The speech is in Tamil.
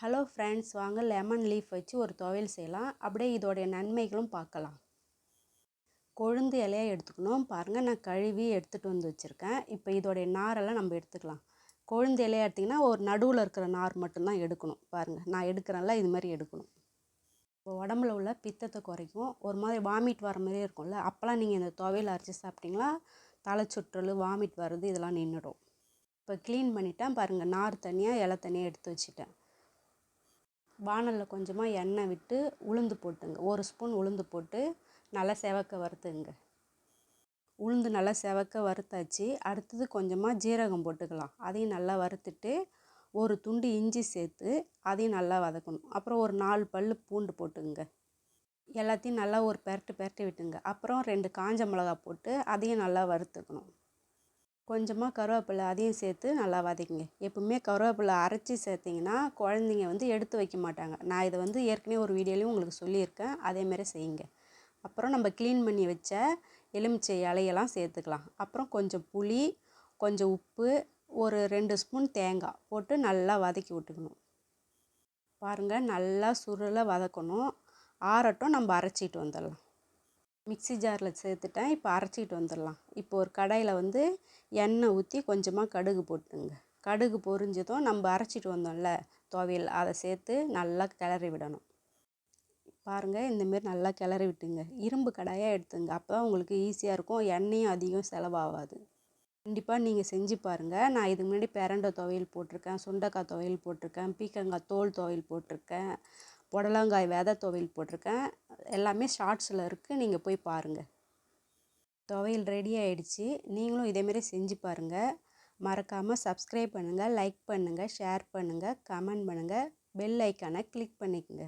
ஹலோ ஃப்ரெண்ட்ஸ் வாங்க லெமன் லீஃப் வச்சு ஒரு துவையல் செய்யலாம். அப்படியே இதோடைய நன்மைகளும் பார்க்கலாம். கொழுந்து இலையை எடுத்துக்கணும். பாருங்கள் நான் கழுவி எடுத்துகிட்டு வந்து வச்சுருக்கேன். இப்போ இதோடைய நாரெல்லாம் நம்ம எடுத்துக்கலாம். கொழுந்து இலையை எடுத்திங்கன்னா ஒரு நடுவில் இருக்கிற நார் மட்டும்தான் எடுக்கணும். பாருங்கள் நான் எடுக்கிறேன்ல இது மாதிரி எடுக்கணும். இப்போ உடம்புல உள்ள பித்தத்தை குறைக்கும். ஒரு மாதிரி வாமிட் வர மாதிரியே இருக்கும்ல அப்போல்லாம் நீங்கள் இந்த துவையல் அரைச்சி சாப்பிட்டிங்களா? தலை சுற்றல் வாமிட் வர்றது இதெல்லாம் நின்றுடும். இப்போ க்ளீன் பண்ணிட்டேன். பாருங்கள் நார் தனியாக இலை தனியாக எடுத்து வச்சுட்டேன். வானலில் கொஞ்சமாக எண்ணெய் விட்டு உளுந்து போட்டுங்க. ஒரு ஸ்பூன் உளுந்து போட்டு நல்லா செவக்க வறுத்துங்க. உளுந்து நல்லா செவக்க வறுத்தாச்சு. அடுத்தது கொஞ்சமாக ஜீரகம் போட்டுக்கலாம். அதையும் நல்லா வறுத்துட்டு ஒரு துண்டு இஞ்சி சேர்த்து அதையும் நல்லா வதக்கணும். அப்புறம் ஒரு நாலு பல் பூண்டு போட்டுங்க. எல்லாத்தையும் நல்லா ஒரு பெரட்டு பெரட்டி விட்டுங்க. அப்புறம் ரெண்டு காஞ்ச மிளகா போட்டு அதையும் நல்லா வறுத்துக்கணும். கொஞ்சமாக கருவேப்பிலை அதையும் சேர்த்து நல்லா வதக்கிங்க. எப்பவுமே கருவேப்பிலை அரைச்சி சேர்த்திங்கன்னா குழந்தைங்க வந்து எடுத்து வைக்க மாட்டாங்க. நான் இதை வந்து ஏற்கனவே ஒரு வீடியோலையும் உங்களுக்கு சொல்லியிருக்கேன். அதேமாரி செய்யுங்க. அப்புறம் நம்ம க்ளீன் பண்ணி வச்ச எலுமிச்சை இலையெல்லாம் சேர்த்துக்கலாம். அப்புறம் கொஞ்சம் புளி கொஞ்சம் உப்பு ஒரு ரெண்டு ஸ்பூன் தேங்காய் போட்டு நல்லா வதக்கி விட்டுக்கணும். பாருங்கள் நல்லா சுருளை வதக்கணும். ஆறட்டும் நம்ம அரைச்சிட்டு வந்துடலாம். மிக்சி ஜாரில் சேர்த்துட்டேன். இப்போ அரைச்சிட்டு வந்துடலாம். இப்போ ஒரு கடாயில் வந்து எண்ணெய் ஊற்றி கொஞ்சமாக கடுகு போட்டுங்க கடுகு பொரிஞ்சதும் நம்ம அரைச்சிட்டு வந்தோம்ல துவையல் அதை சேர்த்து நல்லா கிளறி விடணும். பாருங்கள் இந்தமாரி நல்லா கிளறி விட்டுங்க. இரும்பு கடாயாக எடுத்துங்க. அப்போ உங்களுக்கு ஈஸியாக இருக்கும். எண்ணெயும் அதிகம் செலவாகாது. கண்டிப்பாக நீங்கள் செஞ்சு பாருங்கள் நான் இதுக்கு முன்னாடி பிரண்டை துவையல் போட்டிருக்கேன் சுண்டக்காய் துவையல் போட்டிருக்கேன் பீக்கங்காய் தோல் துவையல் போட்டிருக்கேன். புடலங்காய் விதை துவையல் போட்டிருக்கேன். எல்லாமே ஷார்ட்ஸில் இருக்குது நீங்கள் போய் பாருங்கள் துவையல் ரெடி ஆகிடுச்சி நீங்களும் இதேமாரி செஞ்சு பாருங்கள் மறக்காமல் சப்ஸ்கிரைப் பண்ணுங்கள் லைக் பண்ணுங்கள் ஷேர் பண்ணுங்கள் கமெண்ட் பண்ணுங்கள் பெல் ஐக்கானை கிளிக் பண்ணிக்கோங்க.